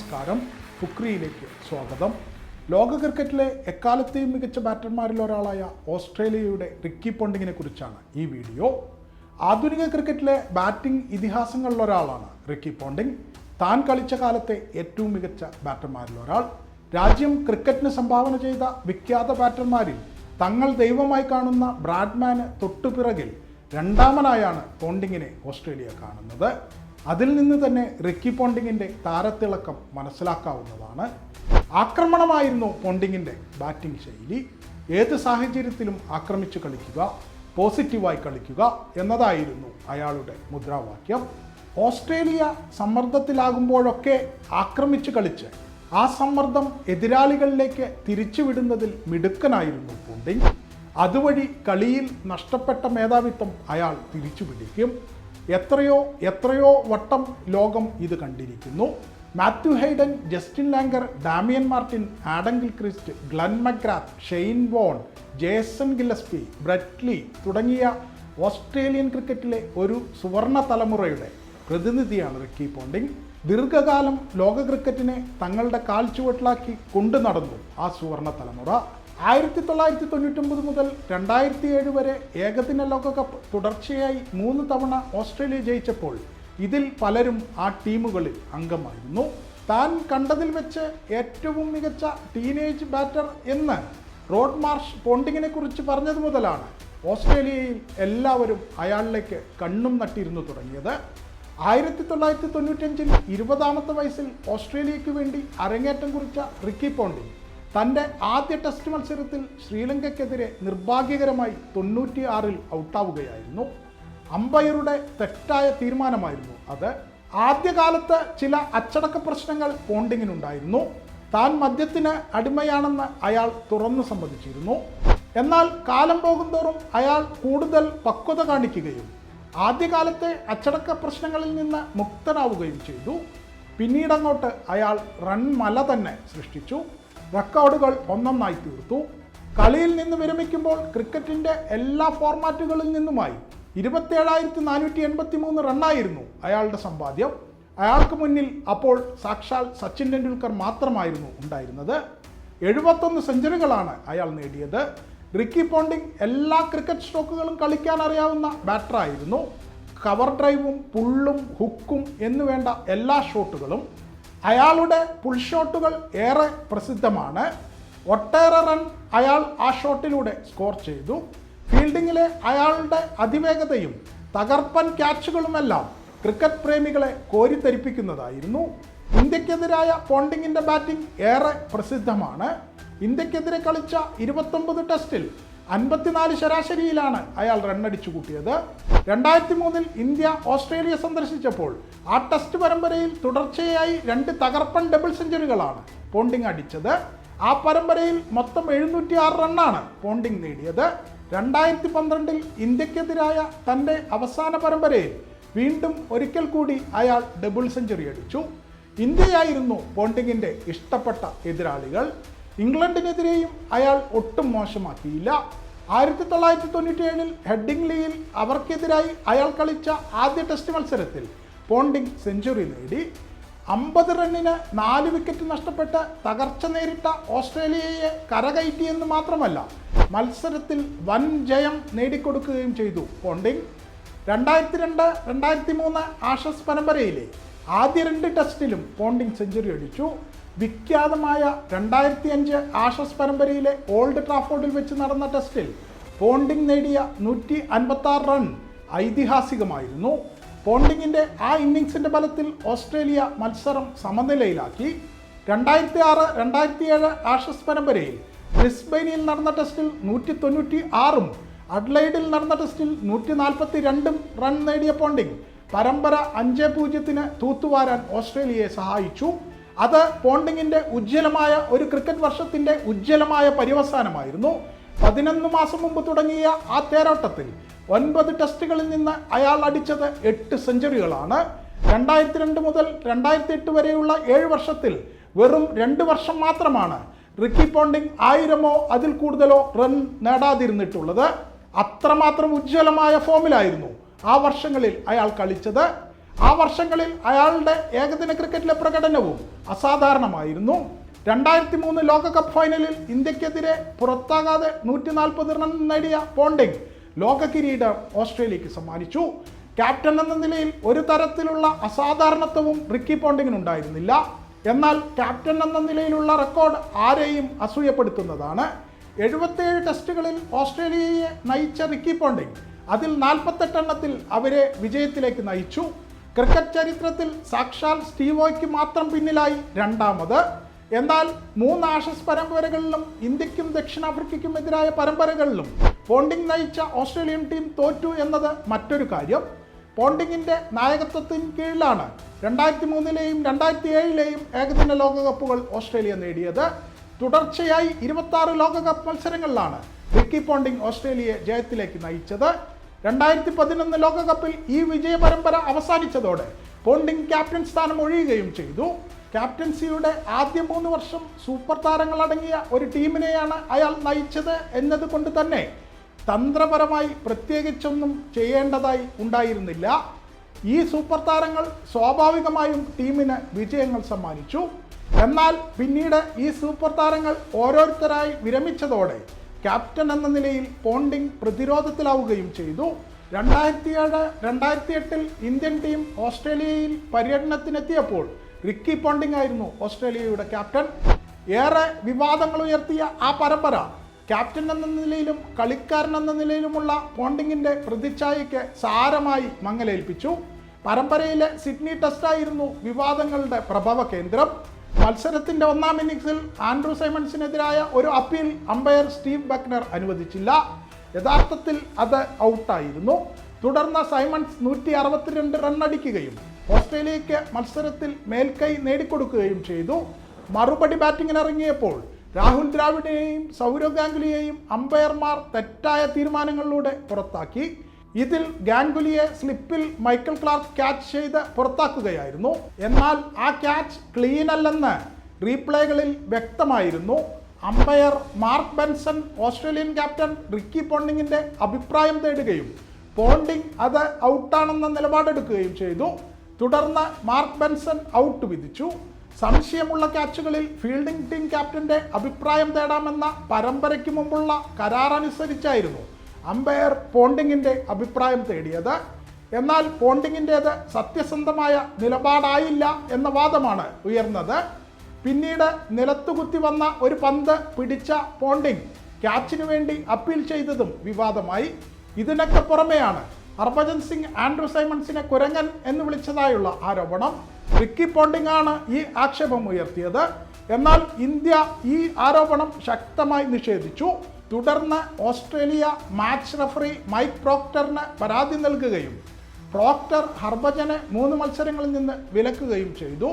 നമസ്കാരം. ഫുക്രിയിലേക്ക് സ്വാഗതം. ലോക ക്രിക്കറ്റിലെ എക്കാലത്തെയും മികച്ച ബാറ്റർമാരിൽ ഒരാളായ ഓസ്ട്രേലിയയുടെ റിക്കി പോണ്ടിങ്ങിനെ കുറിച്ചാണ് ഈ വീഡിയോ. ആധുനിക ക്രിക്കറ്റിലെ ബാറ്റിംഗ് ഇതിഹാസങ്ങളിൽ ഒരാളാണ് റിക്കി പോണ്ടിങ്. താൻ കളിച്ച കാലത്തെ ഏറ്റവും മികച്ച ബാറ്റർമാരിൽ ഒരാൾ. രാജ്യം ക്രിക്കറ്റിന് സംഭാവന ചെയ്ത വിഖ്യാത ബാറ്റർമാരിൽ തങ്ങൾ ദൈവമായി കാണുന്ന ബ്രാഡ്മാന് തൊട്ടുപിറകിൽ രണ്ടാമനായാണ് പോണ്ടിങ്ങിനെ ഓസ്ട്രേലിയ കാണുന്നത്. അതിൽ നിന്ന് തന്നെ റിക്കി പോണ്ടിങ്ങിന്റെ താരത്തിളക്കം മനസ്സിലാക്കാവുന്നതാണ്. ആക്രമണമായിരുന്നു പോണ്ടിങ്ങിന്റെ ബാറ്റിംഗ് ശൈലി. ഏത് സാഹചര്യത്തിലും ആക്രമിച്ചു കളിക്കുക പോസിറ്റീവായി കളിക്കുക എന്നതായിരുന്നു അയാളുടെ മുദ്രാവാക്യം. ഓസ്ട്രേലിയ സമ്മർദ്ദത്തിലാകുമ്പോഴൊക്കെ ആക്രമിച്ചു കളിച്ച് ആ സമ്മർദ്ദം എതിരാളികളിലേക്ക് തിരിച്ചുവിടുന്നതിൽ മിടുക്കനായിരുന്നു പോണ്ടിങ്. അതുവഴി കളിയിൽ നഷ്ടപ്പെട്ട മേധാവിത്വം അയാൾ തിരിച്ചു പിടിക്കും എത്രയോ എത്രയോ വട്ടം ലോകം ഇത് കണ്ടിരിക്കുന്നു. Matthew Hayden Justin Langer Damien Martyn Adam Gilchrist Glenn McGrath Shane Warne Jason Gillespie Brett Lee തുടങ്ങിയ ഓസ്ട്രേലിയൻ ക്രിക്കറ്റിലെ ഒരു സുവർണ തലമുറയുടെ പ്രതിനിധിയാണ് റിക്കി പോണ്ടിങ്. ദീർഘകാലം ലോക ക്രിക്കറ്റിനെ തങ്ങളുടെ കാൽച്ചുവട്ടിലാക്കി കൊണ്ടു നടന്നു ആ സുവർണ തലമുറ. ആയിരത്തി തൊള്ളായിരത്തി തൊണ്ണൂറ്റൊമ്പത് മുതൽ രണ്ടായിരത്തി ഏഴ് വരെ ഏകദിന ലോകകപ്പ് തുടർച്ചയായി മൂന്ന് തവണ ഓസ്ട്രേലിയ ജയിച്ചപ്പോൾ ഇതിൽ പലരും ആ ടീമുകളിൽ അംഗമായിരുന്നു. താൻ കണ്ടതിൽ വെച്ച് ഏറ്റവും മികച്ച ടീനേജ് ബാറ്റർ എന്ന് റോഡ് മാർഷ് പോണ്ടിങ്ങിനെ കുറിച്ച് പറഞ്ഞത് മുതലാണ് ഓസ്ട്രേലിയയിൽ എല്ലാവരും അയാളിലേക്ക് കണ്ണും നട്ടിരുന്നു തുടങ്ങിയത്. ആയിരത്തി തൊള്ളായിരത്തി തൊണ്ണൂറ്റഞ്ചിൽ ഇരുപതാമത്തെ വയസ്സിൽ ഓസ്ട്രേലിയയ്ക്ക് വേണ്ടി അരങ്ങേറ്റം കുറിച്ച റിക്കി പോണ്ടിങ് തന്റെ ആദ്യ ടെസ്റ്റ് മത്സരത്തിൽ ശ്രീലങ്കയ്ക്കെതിരെ നിർഭാഗ്യകരമായി തൊണ്ണൂറ്റിയാറിൽ ഔട്ടാവുകയായിരുന്നു. അമ്പയറുടെ തെറ്റായ തീരുമാനമായിരുന്നു അത്. ആദ്യകാലത്ത് ചില അച്ചടക്ക പ്രശ്നങ്ങൾ പോണ്ടിങ്ങിനുണ്ടായിരുന്നു. താൻ മദ്യത്തിന് അടിമയാണെന്ന് അയാൾ തുറന്നു സമ്മതിച്ചിരുന്നു. എന്നാൽ കാലം പോകുന്തോറും അയാൾ കൂടുതൽ പക്വത കാണിക്കുകയും ആദ്യകാലത്തെ അച്ചടക്ക പ്രശ്നങ്ങളിൽ നിന്ന് മുക്തനാവുകയും ചെയ്തു. പിന്നീടങ്ങോട്ട് അയാൾ റൺമല തന്നെ സൃഷ്ടിച്ചു. റെക്കോർഡുകൾ ഒന്നൊന്നായി തീർത്തു. കളിയിൽ നിന്ന് വിരമിക്കുമ്പോൾ ക്രിക്കറ്റിന്റെ എല്ലാ ഫോർമാറ്റുകളിൽ നിന്നുമായി ഇരുപത്തിയേഴായിരത്തി നാനൂറ്റി എൺപത്തി മൂന്ന് റണ്ണായിരുന്നു അയാളുടെ സമ്പാദ്യം. അയാൾക്ക് മുന്നിൽ അപ്പോൾ സാക്ഷാൽ സച്ചിൻ ടെണ്ടുൽക്കർ മാത്രമായിരുന്നു ഉണ്ടായിരുന്നത്. എഴുപത്തൊന്ന് സെഞ്ചുറികളാണ് അയാൾ നേടിയത്. റിക്കി പോണ്ടിങ് എല്ലാ ക്രിക്കറ്റ് സ്ട്രോക്കുകളും കളിക്കാൻ അറിയാവുന്ന ബാറ്ററായിരുന്നു. കവർ ഡ്രൈവും പുള്ളും ഹുക്കും എന്നുവേണ്ട എല്ലാ ഷോട്ടുകളും അയാളുടെ പുൾ ഷോട്ടുകൾ ഏറെ പ്രസിദ്ധമാണ്. ഒട്ടേറെ റൺ അയാൾ ആ ഷോട്ടിലൂടെ സ്കോർ ചെയ്തു. ഫീൽഡിങ്ങിലെ അയാളുടെ അതിവേഗതയും തകർപ്പൻ ക്യാച്ചുകളുമെല്ലാം ക്രിക്കറ്റ് പ്രേമികളെ കോരിത്തരിപ്പിക്കുന്നതായിരുന്നു ഇന്ത്യക്കെതിരായ പോണ്ടിങ്ങിന്റെ ബാറ്റിംഗ് ഏറെ പ്രസിദ്ധമാണ്. ഇന്ത്യക്കെതിരെ കളിച്ച ഇരുപത്തൊമ്പത് ടെസ്റ്റിൽ അൻപത്തിനാല് ശരാശരിയിലാണ് അയാൾ റണ്ണടിച്ചു കൂട്ടിയത്. രണ്ടായിരത്തി മൂന്നിൽ ഇന്ത്യ ഓസ്ട്രേലിയ സന്ദർശിച്ചപ്പോൾ ആ ടെസ്റ്റ് പരമ്പരയിൽ തുടർച്ചയായി രണ്ട് തകർപ്പൻ ഡബിൾ സെഞ്ചുറികളാണ് പോണ്ടിങ് അടിച്ചത്. ആ പരമ്പരയിൽ മൊത്തം എഴുന്നൂറ്റി ആറ് റണ്ണാണ് പോണ്ടിങ് നേടിയത്. രണ്ടായിരത്തി പന്ത്രണ്ടിൽ ഇന്ത്യക്കെതിരായ തന്റെ അവസാന പരമ്പരയിൽ വീണ്ടും ഒരിക്കൽ കൂടി അയാൾ ഡബിൾ സെഞ്ചുറി അടിച്ചു. ഇന്ത്യയായിരുന്നു പോണ്ടിങ്ങിന്റെ ഇഷ്ടപ്പെട്ട എതിരാളികൾ. ഇംഗ്ലണ്ടിനെതിരെയും അയാൾ ഒട്ടും മോശമാക്കിയില്ല. ആയിരത്തി തൊള്ളായിരത്തി തൊണ്ണൂറ്റി ഏഴിൽ ഹെഡിംഗ്ലിയിൽ അവർക്കെതിരായി അയാൾ കളിച്ച ആദ്യ ടെസ്റ്റ് മത്സരത്തിൽ പോണ്ടിങ് സെഞ്ചുറി നേടി. അമ്പത് റണ്ണിന് നാല് വിക്കറ്റ് നഷ്ടപ്പെട്ട് തകർച്ച നേരിട്ട ഓസ്ട്രേലിയയെ കരകയറ്റിയെന്ന് മാത്രമല്ല മത്സരത്തിൽ വൻ ജയം നേടിക്കൊടുക്കുകയും ചെയ്തു പോണ്ടിങ് രണ്ടായിരത്തി രണ്ട് രണ്ടായിരത്തി മൂന്ന് ആഷസ് പരമ്പരയിലെ ആദ്യ രണ്ട് ടെസ്റ്റിലും പോണ്ടിങ് സെഞ്ചുറി അടിച്ചു. വിഖ്യാതമായ രണ്ടായിരത്തി അഞ്ച് ആഷസ് പരമ്പരയിലെ ഓൾഡ് ട്രാഫോർഡിൽ വെച്ച് നടന്ന ടെസ്റ്റിൽ പോണ്ടിങ് നേടിയ നൂറ്റി അൻപത്തി ആറ് റൺ ഐതിഹാസികമായിരുന്നു. പോണ്ടിങ്ങിന്റെ ആ ഇന്നിങ്സിന്റെ ബലത്തിൽ ഓസ്ട്രേലിയ മത്സരം സമനിലയിലാക്കി. രണ്ടായിരത്തി ആറ് രണ്ടായിരത്തി ഏഴ് ആഷസ് പരമ്പരയിൽ ബ്രിസ്ബെയിനിൽ നടന്ന ടെസ്റ്റിൽ നൂറ്റി തൊണ്ണൂറ്റി ആറും അഡ്ലൈഡിൽ നടന്ന ടെസ്റ്റിൽ നൂറ്റി നാൽപ്പത്തി രണ്ടും റൺ നേടിയ പോണ്ടിങ് പരമ്പര അഞ്ച് പൂജ്യത്തിന് തൂത്തുവാരാൻ ഓസ്ട്രേലിയയെ സഹായിച്ചു. അത് പോണ്ടിങ്ങിന്റെ ഉജ്ജ്വലമായ ഒരു ക്രിക്കറ്റ് വർഷത്തിന്റെ ഉജ്ജ്വലമായ പര്യവസാനമായിരുന്നു. പതിനൊന്ന് മാസം മുമ്പ് തുടങ്ങിയ ആ തേരോട്ടത്തിൽ ഒൻപത് ടെസ്റ്റുകളിൽ നിന്ന് അയാൾ അടിച്ചത് എട്ട് സെഞ്ചുറികളാണ്. രണ്ടായിരത്തി രണ്ട് മുതൽ രണ്ടായിരത്തി എട്ട് വരെയുള്ള ഏഴ് വർഷത്തിൽ വെറും രണ്ട് വർഷം മാത്രമാണ് റിക്കി പോണ്ടിങ് ആയിരമോ അതിൽ കൂടുതലോ റൺ നേടാതിരുന്നിട്ടുള്ളത്. അത്രമാത്രം ഉജ്ജ്വലമായ ഫോമിലായിരുന്നു ആ വർഷങ്ങളിൽ അയാൾ കളിച്ചത്. ആ വർഷങ്ങളിൽ അയാളുടെ ഏകദിന ക്രിക്കറ്റിലെ പ്രകടനവും അസാധാരണമായിരുന്നു. രണ്ടായിരത്തി മൂന്ന് ലോകകപ്പ് ഫൈനലിൽ ഇന്ത്യക്കെതിരെ പുറത്താകാതെ നൂറ്റി നാൽപ്പത് റൺ നേടിയ പോണ്ടിങ് ലോക കിരീടം ഓസ്ട്രേലിയക്ക് സമ്മാനിച്ചു. ക്യാപ്റ്റൻ എന്ന നിലയിൽ ഒരു തരത്തിലുള്ള അസാധാരണത്വവും റിക്കി പോണ്ടിങ്ങിനുണ്ടായിരുന്നില്ല. എന്നാൽ ക്യാപ്റ്റൻ എന്ന നിലയിലുള്ള റെക്കോർഡ് ആരെയും അസൂയപ്പെടുത്തുന്നതാണ്. എഴുപത്തേഴ് ടെസ്റ്റുകളിൽ ഓസ്ട്രേലിയയെ നയിച്ച റിക്കി പോണ്ടിങ് അതിൽ നാൽപ്പത്തെട്ടെണ്ണത്തിൽ അവരെ വിജയത്തിലേക്ക് നയിച്ചു. ക്രിക്കറ്റ് ചരിത്രത്തിൽ സാക്ഷാൽ സ്റ്റീവോയ്ക്ക് മാത്രം പിന്നിലായി രണ്ടാമത്. എന്നാൽ മൂന്ന് ആഷസ് പരമ്പരകളിലും ഇന്ത്യക്കും ദക്ഷിണാഫ്രിക്കയ്ക്കും എതിരായ പരമ്പരകളിലും പോണ്ടിങ് നയിച്ച ഓസ്ട്രേലിയൻ ടീം തോറ്റു എന്നത് മറ്റൊരു കാര്യം. പോണ്ടിങ്ങിന്റെ നായകത്വത്തിന് കീഴിലാണ് രണ്ടായിരത്തി മൂന്നിലെയും രണ്ടായിരത്തി ഏഴിലെയും ഏകദിന ലോകകപ്പുകൾ ഓസ്ട്രേലിയ നേടിയത്. തുടർച്ചയായി ഇരുപത്തി ലോകകപ്പ് മത്സരങ്ങളിലാണ് വിക്കി പോണ്ടിങ് ഓസ്ട്രേലിയയെ ജയത്തിലേക്ക് നയിച്ചത്. രണ്ടായിരത്തി പതിനൊന്ന് ലോകകപ്പിൽ ഈ വിജയ പരമ്പര അവസാനിച്ചതോടെ പോണ്ടിങ് ക്യാപ്റ്റൻ സ്ഥാനം ഒഴിയുകയും ചെയ്തു. ക്യാപ്റ്റൻസിയുടെ ആദ്യ മൂന്ന് വർഷം സൂപ്പർ താരങ്ങളടങ്ങിയ ഒരു ടീമിനെയാണ് അയാൾ നയിച്ചത് എന്നതുകൊണ്ട് തന്നെ തന്ത്രപരമായി പ്രത്യേകിച്ചൊന്നും ചെയ്യേണ്ടതായി ഉണ്ടായിരുന്നില്ല. ഈ സൂപ്പർ താരങ്ങൾ സ്വാഭാവികമായും ടീമിന് വിജയങ്ങൾ സമ്മാനിച്ചു. എന്നാൽ പിന്നീട് ഈ സൂപ്പർ താരങ്ങൾ ഓരോരുത്തരായി വിരമിച്ചതോടെ ക്യാപ്റ്റൻ എന്ന നിലയിൽ പോണ്ടിങ് പ്രതിരോധത്തിലാവുകയും ചെയ്തു. രണ്ടായിരത്തി ഏഴ് രണ്ടായിരത്തി എട്ടിൽ ഇന്ത്യൻ ടീം ഓസ്ട്രേലിയയിൽ പര്യടനത്തിനെത്തിയപ്പോൾ റിക്കി പോണ്ടിങ് ആയിരുന്നു ഓസ്ട്രേലിയയുടെ ക്യാപ്റ്റൻ. ഏറെ വിവാദങ്ങൾ ഉയർത്തിയ ആ പരമ്പര ക്യാപ്റ്റൻ എന്ന നിലയിലും കളിക്കാരൻ എന്ന നിലയിലുമുള്ള പോണ്ടിങ്ങിന്റെ പ്രതിച്ഛായയ്ക്ക് സാരമായി മങ്ങലേൽപ്പിച്ചു. പരമ്പരയിലെ സിഡ്നി ടെസ്റ്റായിരുന്നു വിവാദങ്ങളുടെ പ്രഭവ കേന്ദ്രം. മത്സരത്തിന്റെ ഒന്നാം ഇന്നിംഗ്സിൽ ആൻഡ്രൂ സൈമൺസിനെതിരായ ഒരു അപ്പീൽ അമ്പയർ സ്റ്റീവ് ബക്നർ അനുവദിച്ചില്ല. യഥാർത്ഥത്തിൽ അത് ഔട്ടായിരുന്നു. തുടർന്ന് സൈമൺസ് നൂറ്റി അറുപത്തിരണ്ട് റണ്ണടിക്കുകയും ഓസ്ട്രേലിയയ്ക്ക് മത്സരത്തിൽ മേൽക്കൈ നേടിക്കൊടുക്കുകയും ചെയ്തു. മറുപടി ബാറ്റിങ്ങിനിറങ്ങിയപ്പോൾ രാഹുൽ ദ്രാവിഡിനെയും സൗരവ് ഗാംഗുലിയെയും അമ്പയർമാർ തെറ്റായ തീരുമാനങ്ങളിലൂടെ പുറത്താക്കി. ഇതിൽ ഗാംഗുലിയെ സ്ലിപ്പിൽ മൈക്കൽ ക്ലാർക്ക് ക്യാച്ച് ചെയ്ത് പുറത്താക്കുകയായിരുന്നു. എന്നാൽ ആ ക്യാച്ച് ക്ലീൻ അല്ലെന്ന് റീപ്ലേകളിൽ വ്യക്തമായിരുന്നു. Umpire Mark Benson Australian captain Ricky പോണ്ടിങ്ങിന്റെ അഭിപ്രായം തേടുകയും പോണ്ടിങ് അത് ഔട്ടാണെന്ന നിലപാടെടുക്കുകയും ചെയ്തു. തുടർന്ന് മാർക്ക് ബെൻസൺ ഔട്ട് വിധിച്ചു. സംശയമുള്ള ക്യാച്ചുകളിൽ ഫീൽഡിംഗ് ടീം ക്യാപ്റ്റന്റെ അഭിപ്രായം തേടാമെന്ന പരമ്പരയ്ക്ക് മുമ്പുള്ള കരാറനുസരിച്ചായിരുന്നു അമ്പയർ പോണ്ടിങ്ങിന്റെ അഭിപ്രായം തേടിയത്. എന്നാൽ പോണ്ടിങ്ങിന്റേത് സത്യസന്ധമായ നിലപാടായില്ല എന്ന വാദമാണ് ഉയർന്നത്. പിന്നീട് നിലത്തുകുത്തി വന്ന ഒരു പന്ത് പിടിച്ച പോണ്ടിങ് ക്യാച്ചിനു വേണ്ടി അപ്പീൽ ചെയ്തതും വിവാദമായി. ഇതിനൊക്കെ പുറമെയാണ് ഹർഭജൻ സിംഗ് ആൻഡ്രൂ സൈമൺസിനെ കുരങ്ങൻ എന്ന് വിളിച്ചതായുള്ള ആരോപണം. റിക്കി പോണ്ടിംഗ് ആണ് ഈ ആക്ഷേപം ഉയർത്തിയത്. എന്നാൽ ഇന്ത്യ ഈ ആരോപണം ശക്തമായി നിഷേധിച്ചു. തുടർന്ന് ഓസ്ട്രേലിയ മാച്ച് റഫറി മൈക്ക് പ്രോക്ടറിന് പരാതി നൽകുകയും പ്രോക്ടർ ഹർഭജനെ മൂന്ന് മത്സരങ്ങളിൽ നിന്ന് വിലക്കുകയും ചെയ്തു.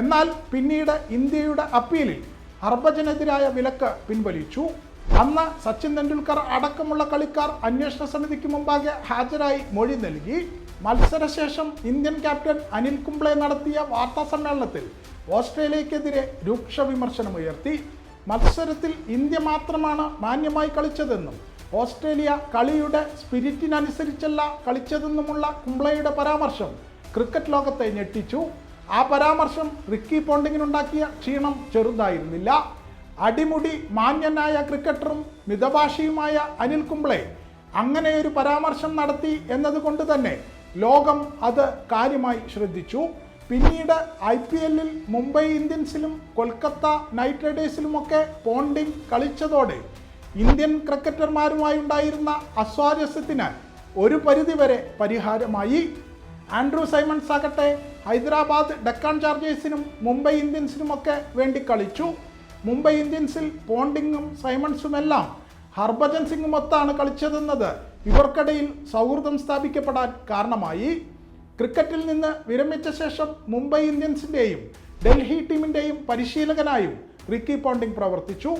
എന്നാൽ പിന്നീട് ഇന്ത്യയുടെ അപ്പീലിൽ ഹർഭജനെതിരായ വിലക്ക് പിൻവലിച്ചു. അന്ന് സച്ചിൻ തെണ്ടുൽക്കർ അടക്കമുള്ള കളിക്കാർ അന്വേഷണ സമിതിക്ക് മുമ്പാകെ ഹാജരായി മൊഴി നൽകി. മത്സരശേഷം ഇന്ത്യൻ ക്യാപ്റ്റൻ അനിൽ കുംബ്ലെ നടത്തിയ വാർത്താ സമ്മേളനത്തിൽ ഓസ്ട്രേലിയക്കെതിരെ രൂക്ഷ വിമർശനമുയർത്തി. മത്സരത്തിൽ ഇന്ത്യ മാത്രമാണ് മാന്യമായി കളിച്ചതെന്നും ഓസ്ട്രേലിയ കളിയുടെ സ്പിരിറ്റിനനുസരിച്ചല്ല കളിച്ചതെന്നുമുള്ള കുംബ്ലയുടെ പരാമർശം ക്രിക്കറ്റ് ലോകത്തെ ഞെട്ടിച്ചു. ആ പരാമർശം റിക്കി പോണ്ടിങ്ങിനുണ്ടാക്കിയ ക്ഷീണം ചെറുതായിരുന്നില്ല. അടിമുടി മാന്യനായ ക്രിക്കറ്ററും മിതഭാഷിയുമായ അനിൽ കുംബ്ലെ അങ്ങനെ ഒരു പരാമർശം നടത്തി എന്നതുകൊണ്ട് തന്നെ ലോകം അത് കാര്യമായി ശ്രദ്ധിച്ചു. പിന്നീട് ഐ പി എല്ലിൽ മുംബൈ ഇന്ത്യൻസിലും കൊൽക്കത്ത നൈറ്റ് റൈഡേഴ്സിലുമൊക്കെ പോണ്ടിങ് കളിച്ചതോടെ ഇന്ത്യൻ ക്രിക്കറ്റർമാരുമായി ഉണ്ടായിരുന്ന അസ്വാരസ്യത്തിന് ഒരു പരിധിവരെ പരിഹാരമായി. ആൻഡ്രൂ സൈമൺസ് ആകട്ടെ ഹൈദരാബാദ് ഡക്കാൻ ചാർജേഴ്സിനും മുംബൈ ഇന്ത്യൻസിനുമൊക്കെ വേണ്ടി കളിച്ചു. മുംബൈ ഇന്ത്യൻസിൽ പോണ്ടിങ്ങും സൈമൺസുമെല്ലാം ഹർഭജൻ സിംഗുമൊത്താണ് കളിച്ചതെന്നത്. ഇവർക്കിടയിൽ സൗഹൃദം സ്ഥാപിക്കപ്പെടാൻ കാരണമായി. ക്രിക്കറ്റിൽ നിന്ന് വിരമിച്ച ശേഷം മുംബൈ ഇന്ത്യൻസിന്റെയും ഡൽഹി ടീമിന്റെയും പരിശീലകനായും റിക്കി പോണ്ടിങ് പ്രവർത്തിച്ചു.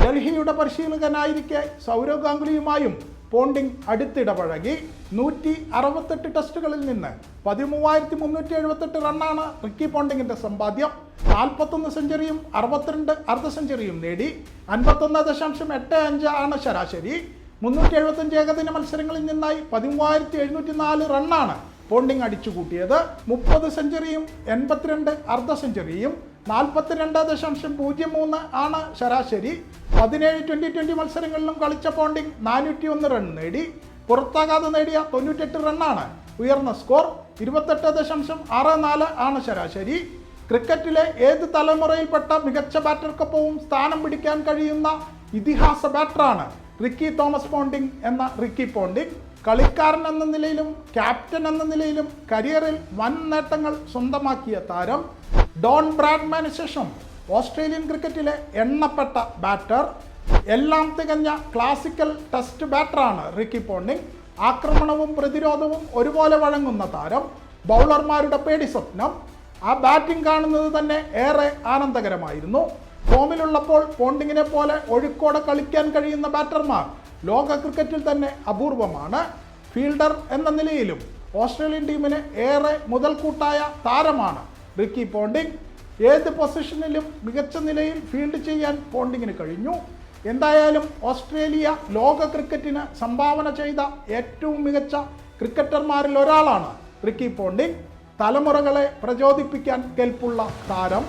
ഡൽഹിയുടെ പരിശീലകനായിരിക്കെ സൗരവ് ഗാംഗുലിയുമായും പോണ്ടിങ് അടുത്തിടപഴകി. നൂറ്റി അറുപത്തെട്ട് ടെസ്റ്റുകളിൽ നിന്ന് പതിമൂവായിരത്തി മുന്നൂറ്റി എഴുപത്തെട്ട് റണ്ണാണ് റിക്കി പോണ്ടിങ്ങിന്റെ സമ്പാദ്യം. നാൽപ്പത്തൊന്ന് സെഞ്ചുറിയും അറുപത്തിരണ്ട് അർദ്ധ സെഞ്ചുറിയും നേടി. അൻപത്തൊന്ന് ദശാംശം എട്ട് അഞ്ച് ആണ് ശരാശരി. മുന്നൂറ്റി എഴുപത്തഞ്ച് ഏകദിന മത്സരങ്ങളിൽ നിന്നായി പതിമൂവായിരത്തി എഴുന്നൂറ്റി നാല് റണ്ണാണ് പോണ്ടിങ് അടിച്ചുകൂട്ടിയത് മുപ്പത് സെഞ്ചുറിയും എൺപത്തിരണ്ട് അർദ്ധ സെഞ്ചുറിയും നാൽപ്പത്തിരണ്ട് ദശാംശം പൂജ്യം മൂന്ന് ആണ് ശരാശരി. പതിനേഴ് ട്വന്റി ട്വന്റി മത്സരങ്ങളിലും കളിച്ച പോണ്ടിങ് നാനൂറ്റി ഒന്ന് റൺ നേടി. പുറത്താകാതെ നേടിയ തൊണ്ണൂറ്റെട്ട് റണ്ണാണ് ഉയർന്ന സ്കോർ ഇരുപത്തെട്ട് ദശാംശം ആറ് നാല് ആണ് ശരാശരി. ക്രിക്കറ്റിലെ ഏത് തലമുറയിൽപ്പെട്ട മികച്ച ബാറ്റർക്കൊപ്പവും സ്ഥാനം പിടിക്കാൻ കഴിയുന്ന ഇതിഹാസ ബാറ്ററാണ് റിക്കി തോമസ് പോണ്ടിങ് എന്ന റിക്കി പോണ്ടിങ് കളിക്കാരൻ എന്ന നിലയിലും ക്യാപ്റ്റൻ എന്ന നിലയിലും കരിയറിൽ വൻ നേട്ടങ്ങൾ സ്വന്തമാക്കിയ താരം ഡോൺ ബ്രാഡ്മാന് ശേഷം ഓസ്ട്രേലിയൻ ക്രിക്കറ്റിലെ എണ്ണപ്പെട്ട ബാറ്റർ എല്ലാം തികഞ്ഞ ക്ലാസിക്കൽ ടെസ്റ്റ് ബാറ്ററാണ് റിക്കി പോണ്ടിങ്. ആക്രമണവും പ്രതിരോധവും ഒരുപോലെ വഴങ്ങുന്ന താരം ബൗളർമാരുടെ പേടി സ്വപ്നം. ആ ബാറ്റിംഗ് കാണുന്നത് തന്നെ ഏറെ ആനന്ദകരമായിരുന്നു. ഫോമിലുള്ളപ്പോൾ പോണ്ടിങ്ങിനെ പോലെ ഒഴുക്കോടെ കളിക്കാൻ കഴിയുന്ന ബാറ്റർമാർ ലോക ക്രിക്കറ്റിൽ തന്നെ അപൂർവമാണ്. ഫീൽഡർ എന്ന നിലയിലും ഓസ്ട്രേലിയൻ ടീമിന് ഏറെ മുതൽക്കൂട്ടായ താരമാണ് റിക്കി പോണ്ടിങ്. ഏത് പൊസിഷനിലും മികച്ച നിലയിൽ ഫീൽഡ് ചെയ്യാൻ പോണ്ടിങ്ങിന് കഴിഞ്ഞു. എന്തായാലും ഓസ്ട്രേലിയ ലോക ക്രിക്കറ്റിന് സംഭാവന ചെയ്ത ഏറ്റവും മികച്ച ക്രിക്കറ്റർമാരിൽ ഒരാളാണ് റിക്കി പോണ്ടിങ്. തലമുറകളെ പ്രചോദിപ്പിക്കാൻ കെൽപ്പുള്ള താരം.